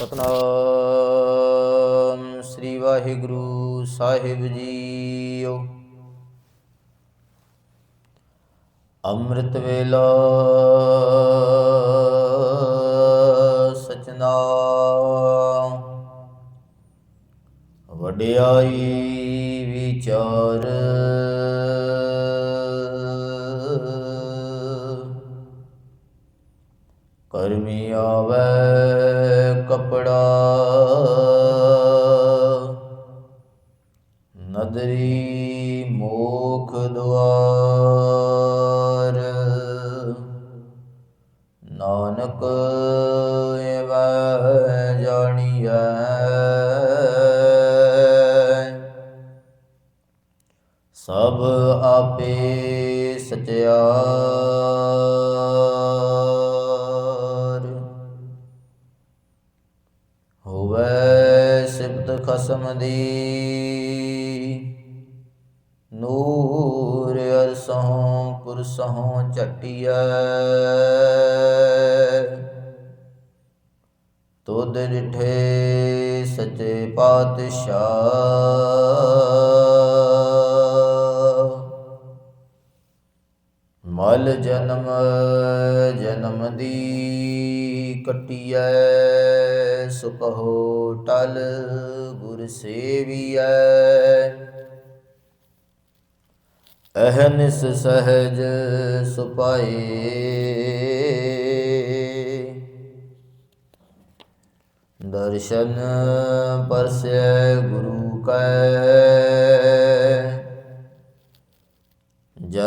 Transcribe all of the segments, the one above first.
ਸਤਨਾਮ ਸ੍ਰੀ ਵਾਹਿਗੁਰੂ ਸਾਹਿਬ ਜੀਓ। ਅੰਮ੍ਰਿਤ ਵੇਲਾ ਸਚਨਾ ਵਡਿਆਈ ਵਿਚਾਰ। ਕਰਮੀ ਆਵੇ ਕਪੜਾ। ਨਦਰੀ ਮੋਖ ਦੁਆਰ। ਨਾਨਕ ਐਵੈ ਜਾਣੀਐ। ਸਭ ਆਪੇ ਸਚਿਆਰ ਖਸਮ ਦੀ। ਨੂਰ ਅਰਸੋਂ ਪੁਰਸੋਂ ਝਟਿਐ। ਤੁਧ ਡਿਠੇ ਸੱਚੇ ਪਾਤਸ਼ਾਹ। ਮਲ ਜਨਮ ਜਨਮ ਦੀ ਕਟਿਐ ਸੁਕਹੋ ਟਲ ਗੁਰ ਸੇਵੀਐ। ਅਹਨਿਸ ਸਹਜ ਸੁਪਾਏ। ਦਰਸ਼ਨ ਪਰਸੈ ਗੁਰੂ ਕੈ।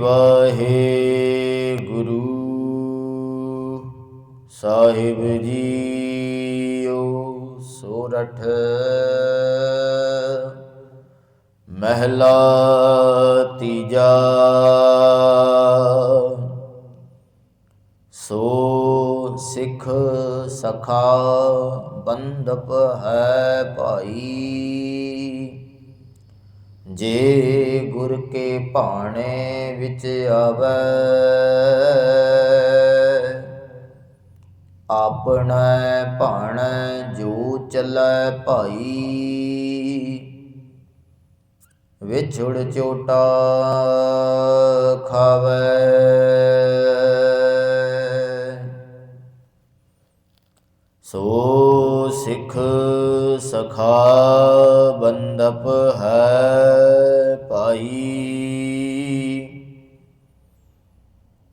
ਵਾਹਿਗੁਰੂ ਸਾਹਿਬ ਜੀਓ ਸੋਰਠ ਮਹਿਲਾ ਤੀਜਾ ਸੋ ਸਿੱਖ ਸਖਾ ਬੰਦਪ ਹੈ ਭਾਈ। ਜੇ ਗੁਰ ਕੇ ਭਾਣੇ ਵਿੱਚ ਆਵੇ, ਆਪਣਾ ਭਾਣਾ ਜੋ ਚੱਲੈ ਭਾਈ। ਵਿਛੁੜ ਚੋਟਾ ਖਾਵੇ। ਸੋ ਸਿੱਖ ਸਖਾ ਬੰਦਪ ਹੈ। ਪਾਈ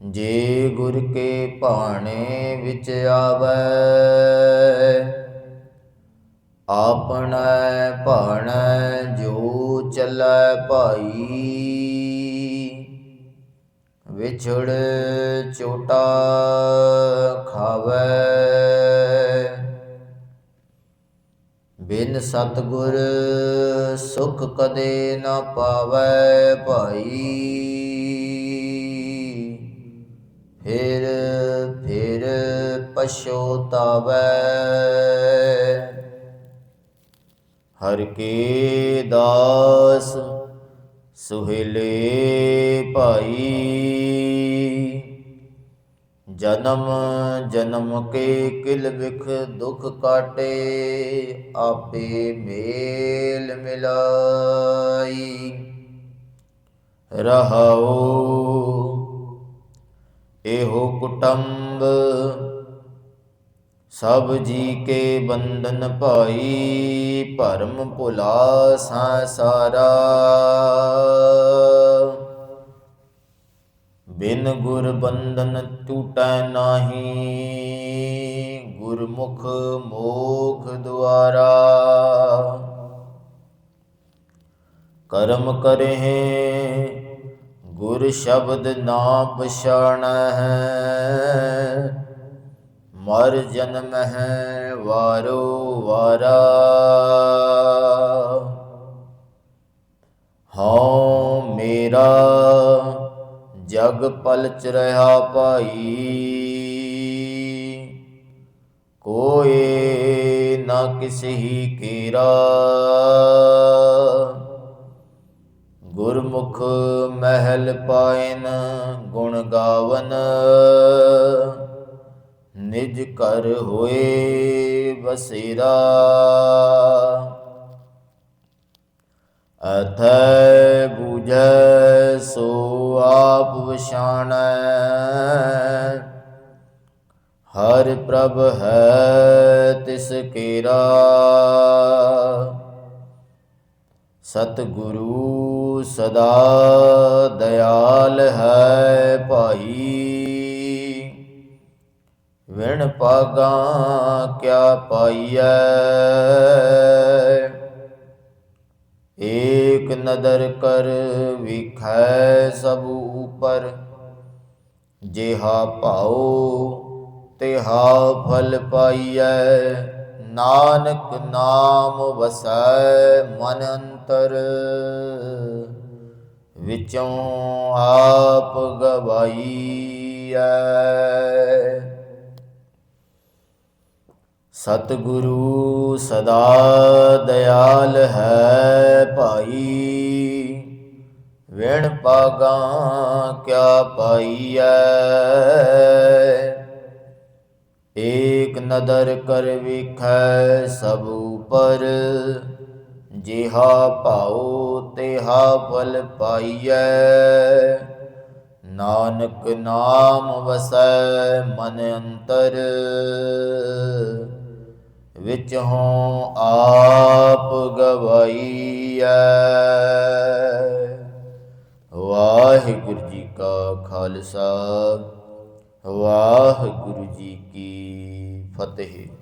ਜੇ ਗੁਰ ਕੇ ਭਾਣੇ ਵਿੱਚ ਆਵੇ, ਆਪਣਾ ਭਾਣਾ ਜੋ ਚੱਲੈ ਭਾਈ। ਵਿਛੜ ਛੋਟਾ ਖਾਵੇ। ਬਿਨ ਸਤਗੁਰ ਸੁਖ ਕਦੇ ਨਾ ਪਾਵੇ ਭਾਈ। ਫਿਰ ਫਿਰ ਪਛੋਤਾਵੇ ਹਰ ਕੇ ਦਾਸ ਸੁਹੇਲੇ ਭਾਈ। ਜਨਮ ਜਨਮ ਕੇ ਕਿਲ ਵਿਖ ਦੁਖ ਕਾਟੇ, ਆਪੇ ਮੇਲ ਮਿਲਾਈ। ਰਹਾਉ ਇਹੋ ਕੁਟੰਬ, ਸਭ ਜੀ ਕੇ ਬੰਧਨ ਭਾਈ, ਭਰਮ ਭੁਲਾ ਸਾਰਾ। ਬਿਨ ਗੁਰ ਬੰਧਨ ਟੂਟੈ ਨਾਹੀ, ਗੁਰਮੁਖ ਮੋਖ ਦੁਆਰਾ। ਕਰਮ ਕਰਹਿ, ਗੁਰ ਸ਼ਬਦ ਨਾ ਹੈ ਮਰ ਜਨਮ ਹੈ ਵਾਰੋ ਵਾਰਾ। ਹਉ ਮੇਰਾ ਜਗ ਪਲਚ ਰਹਾ ਭਾਈ। ਕੋਏ ਨਾ ਕਿਸਹੀ ਕੀਰਾ। ਗੁਰਮੁਖ ਮਹਿਲ ਪਾਇਨ ਗੁਣ ਗਾਵਨ। ਨਿਜ ਕਰ ਹੋਏ ਬਸੇਰਾ ਅਥੈ ਬੂਝੈ ਸੋ ਆਪ ਵਛਾਣੈ ਹਰ ਪ੍ਰਭ ਹੈ ਤਿਸ ਕੇਰਾ ਸਤਿਗੁਰੂ ਸਦਾ ਦਇਆਲ ਹੈ ਭਾਈ ਵਿਣ ਪਾਗਾ ਕਿਆ ਪਾਈਐ ਏਕ ਨਦਰ ਕਰ ਵਿਖੈ ਸਭ ਉਪਰ। ਜਿਹਾ ਭਾਉ, ਤਿਹਾ ਫਲ ਪਾਈਐ। ਨਾਨਕ ਨਾਮ ਵਸੈ ਮਨ ਅੰਤਰ। ਵਿਚੋਂ ਆਪ ਗਵਾਈਐ। ਸਤਿਗੁਰੂ ਸਦਾ ਦਇਆਲ ਹੈ ਭਾਈ। ਵਿਣ ਪਾਗਾ ਕਿਆ ਪਾਈਐ ਏਕ ਨਦਰ ਕਰ ਵਿਖੈ ਸਭ ਉਪਰ, ਜਿਹਾ ਭਾਉ ਤਿਹਾ ਫਲ ਪਾਈਐ ਨਾਨਕ ਨਾਮ ਵਸੈ ਮਨ ਅੰਤਰ ਵਿੱਚ ਹੋਂ ਆਪ ਗਵਾਈਐ। ਵਾਹਿਗੁਰੂ ਜੀ ਕਾ ਖਾਲਸਾ ਵਾਹਿਗੁਰੂ ਜੀ ਕੀ ਫਤਿਹ।